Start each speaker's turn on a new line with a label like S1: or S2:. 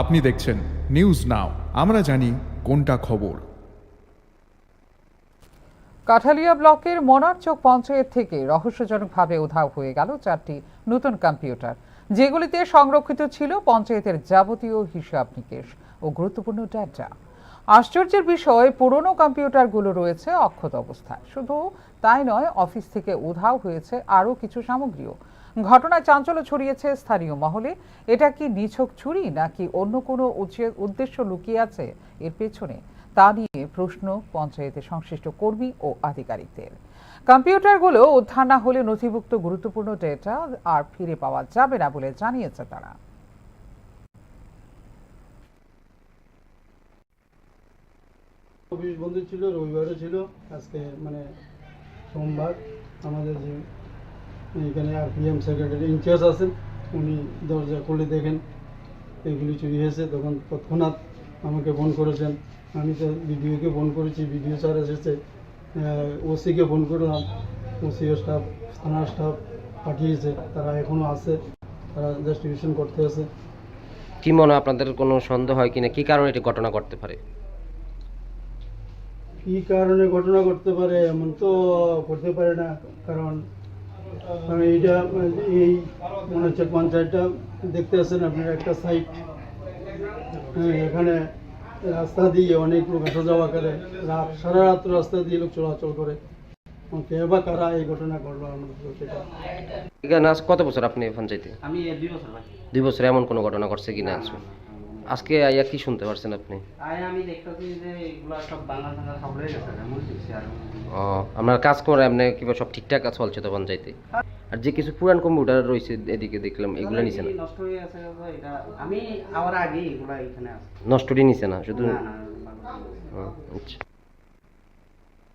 S1: আপনি দেখছেন news now আমরা জানি কোনটা খবর।
S2: কাঠালিয়া ব্লকের মনারচক পঞ্চায়েত থেকে রহস্যজনকভাবে উধাও হয়ে গেল চারটি নতুন কম্পিউটার। যেগুলিতে সংরক্ষিত ছিল পঞ্চায়েতের যাবতীয় হিসাব নিকেশ ও গুরুত্বপূর্ণ ডেটা আশ্চর্যের বিষয়, পুরনো কম্পিউটারগুলো রয়েছে অক্ষত অবস্থায়। শুধু তাই নয়, অফিস থেকে উধাও হয়েছে আরও কিছু সামগ্রীও। ঘটনায় চাঞ্চল্য ছড়িয়েছে স্থানীয় মহলে। এটা কি নিছক চুরি নাকি অন্য কোনো উদ্দেশ্য লুকিয়ে আছে এর পেছনে? তা নিয়ে প্রশ্ন পঞ্চায়েতের সংশ্লিষ্ট কর্মী ও আধিকারিকদের। কম্পিউটারগুলো উদ্ধার না হলে নথিভুক্ত গুরুত্বপূর্ণ ডেটা আর ফিরে পাওয়া যাবে না বলে জানিয়েছে তারা।
S3: অফিস বন্ধ ছিল, রবিবারও ছিল। আজকে মানে সোমবার আমাদের যে এখানে R P M secretary in charge আছেন, উনি দরজা খুলে দেখেন, এগুলি চুরি হয়েছে। তখন তৎক্ষণাৎ আমাকে ফোন করেছেন। আমি তো বিডিওকে ফোন করেছি, বিডিও স্যার এসেছে। ওসিকে ফোন করলাম। ওসিও স্টাফ থানার স্টাফ পাঠিয়েছে। তারা এখনও আছে। তারা জাস্টিফিকেশন করতে আছে।
S4: কি মনে আপনাদের কোনো সন্দেহ হয় কিনা? কি কারণে এটি ঘটনা ঘটতে পারে?
S3: কি কারণে ঘটনা ঘটতে পারে এমন তো করতে পারে না কারণ কারণ এইটা এই মনে হচ্ছে পঞ্চায়েতটা দেখতে আসেন আপনার একটা সাইট হ্যাঁ এখানে রাস্তা দিয়ে অনেক লোক আসা যাওয়া করে রাত সারা রাত রাস্তা দিয়ে লোক চলাচল করে। কে বা কারা এই ঘটনা ঘটলো সেটা?
S4: আজ কত বছর আপনি পঞ্চায়েতে?
S5: আমি দুই বছর
S4: দুই বছর এমন কোনো ঘটনা ঘটছে কিনা আজকে আজকে আইয়া কি শুনতে পারছেন আপনি ও আপনার কাজ করে আপনি কিবা সব ঠিকঠাক কাজ চলছে তো পঞ্চায়েতে আর যে কিছু পুরান কম্পিউটার রয়েছে এদিকে দেখলাম এগুলো নিছে না
S5: নষ্ট হয়ে গেছে এটা আমি আবার আগে এগুলা এখানে আছে
S4: নষ্টটি নিছে না শুধু আচ্ছা